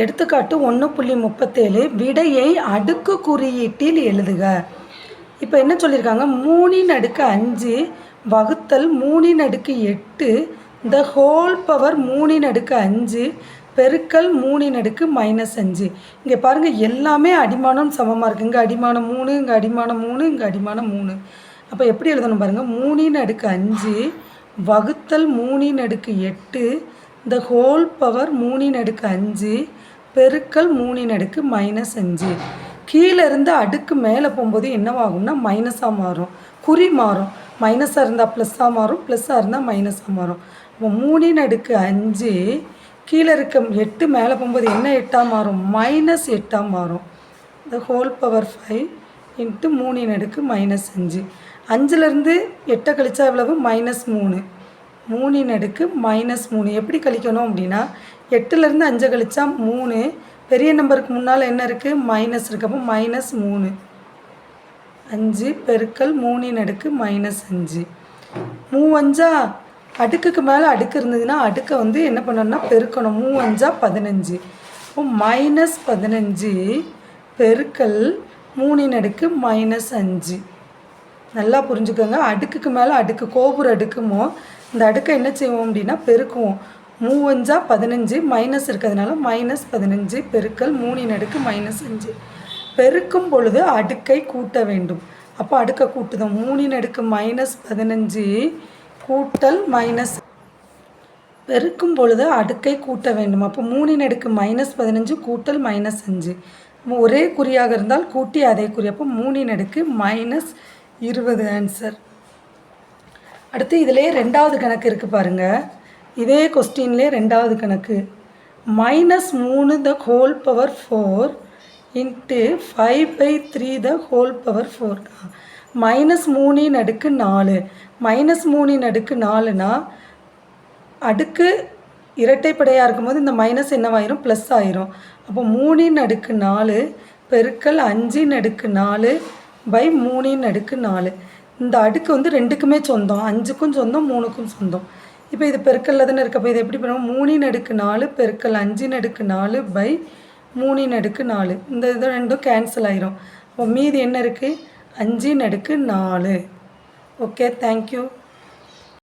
எடுத்துக்காட்டு ஒன்று புள்ளி முப்பத்தேழு விடையை அடுக்கு குறியீட்டில் எழுதுக. இப்போ என்ன சொல்லியிருக்காங்க மூணின் அடுக்கு அஞ்சு வகுத்தல் மூணின் அடுக்கு எட்டு த ஹோல் பவர் மூணின் அடுக்கு அஞ்சு பெருக்கல் மூணின் அடுக்கு மைனஸ் அஞ்சு. இங்கே பாருங்கள் எல்லாமே அடிமானம் சமமாக இருக்குது இங்கே அடிமானம் மூணு இங்கே அடிமானம் மூணு இங்கே அடிமானம் மூணு. அப்போ எப்படி எழுதணும் பாருங்கள் மூணின் அடுக்கு அஞ்சு வகுத்தல் மூணின் அடுக்கு எட்டு த ஹோல் பவர் மூணின் அடுக்கு அஞ்சு பெருக்கல் மூணின் அடுக்கு மைனஸ் அஞ்சு. கீழே இருந்து அடுக்கு மேலே போகும்போது என்னவாகும்னா மைனஸாக மாறும். குறி மாறும். மைனஸாக இருந்தால் ப்ளஸ்ஸாக மாறும். ப்ளஸ்ஸாக இருந்தால் மைனஸாக மாறும். அப்போ மூணின் அடுக்கு அஞ்சு கீழே இருக்க எட்டு மேலே போகும்போது என்ன எட்டாக மாறும்? மைனஸ் எட்டாக மாறும். The whole power five into மூணின் அடுக்கு மைனஸ் அஞ்சு. அஞ்சுலேருந்து எட்டை கழிச்சா எவ்வளவு? மைனஸ் மூணு. மூணின் அடுக்கு மைனஸ் மூணு. எப்படி கழிக்கணும் அப்படின்னா எட்டுலேருந்து அஞ்சு கழிச்சா மூணு. பெரிய நம்பருக்கு முன்னால் என்ன இருக்குது மைனஸ் இருக்குது அப்போ மைனஸ் மூணு. அஞ்சு பெருக்கல் மூணின் அடுக்கு மைனஸ் அஞ்சு. மூவஞ்சா அடுக்குக்கு மேலே அடுக்கு இருந்ததுன்னா அடுக்கை வந்து என்ன பண்ணணும்னா பெருக்கணும். மூவஞ்சா பதினஞ்சு. இப்போ மைனஸ் பதினஞ்சு பெருக்கல் மூணின் அடுக்கு மைனஸ் அஞ்சு. நல்லா புரிஞ்சுக்கோங்க. அடுக்குக்கு மேலே அடுக்கு கோபுர அடுக்குமோ இந்த அடுக்கை என்ன செய்வோம் அப்படின்னா பெருக்குவோம். மூவஞ்சா பதினஞ்சு மைனஸ் இருக்கிறதுனால மைனஸ் பதினஞ்சு பெருக்கல் மூணின் அடுக்கு மைனஸ் அஞ்சு. பெருக்கும் பொழுது அடுக்கை கூட்ட வேண்டும். அப்போ அடுக்கை கூட்டுதோம். மூணின் அடுக்கு மைனஸ் பதினஞ்சு கூட்டல் மைனஸ் பெருக்கும் பொழுது அடுக்கை கூட்ட வேண்டும். அப்போ மூணின் அடுக்கு மைனஸ் பதினஞ்சு கூட்டல் மைனஸ் அஞ்சு. ஒரே குறியாக இருந்தால் கூட்டி அதே குறி. அப்போ மூணின் அடுக்கு மைனஸ் இருபது ஆன்சர் அடுத்து இதிலே ரெண்டாவது கணக்கு இருக்குது பாருங்கள் இதே கொஸ்டின்லே ரெண்டாவது கணக்கு. மைனஸ் மூணு the whole power four into five by three the whole power four. Minus மூணின் அடுக்கு நாலு. மைனஸ் மூணின் அடுக்கு நாலுனா அடுக்கு இரட்டைப்படையாக இருக்கும்போது இந்த மைனஸ் என்னவாயிரும்? ப்ளஸ் ஆயிரும். அப்போ மூணின் அடுக்கு நாலு பெருக்கல் அஞ்சின் அடுக்கு நாலு பை மூணின் அடுக்கு நாலு. இந்த அடுக்கு வந்து ரெண்டுக்குமே சொந்தம் அஞ்சுக்கும் சொந்தம் மூணுக்கும் சொந்தம். இப்போ இது பெருக்கல்ல தானே இருக்கப்போ இது எப்படி பண்ணுவோம்? மூணின் அடுக்கு நாலு பெருக்கல் அஞ்சின் அடுக்கு நாலு பை மூணின் அடுக்கு நாலு. இந்த இது ரெண்டும் கேன்சல் ஆயிரும். அப்போ மீதி என்ன இருக்குது அஞ்சின் அடுக்கு நாலு. Okay thank you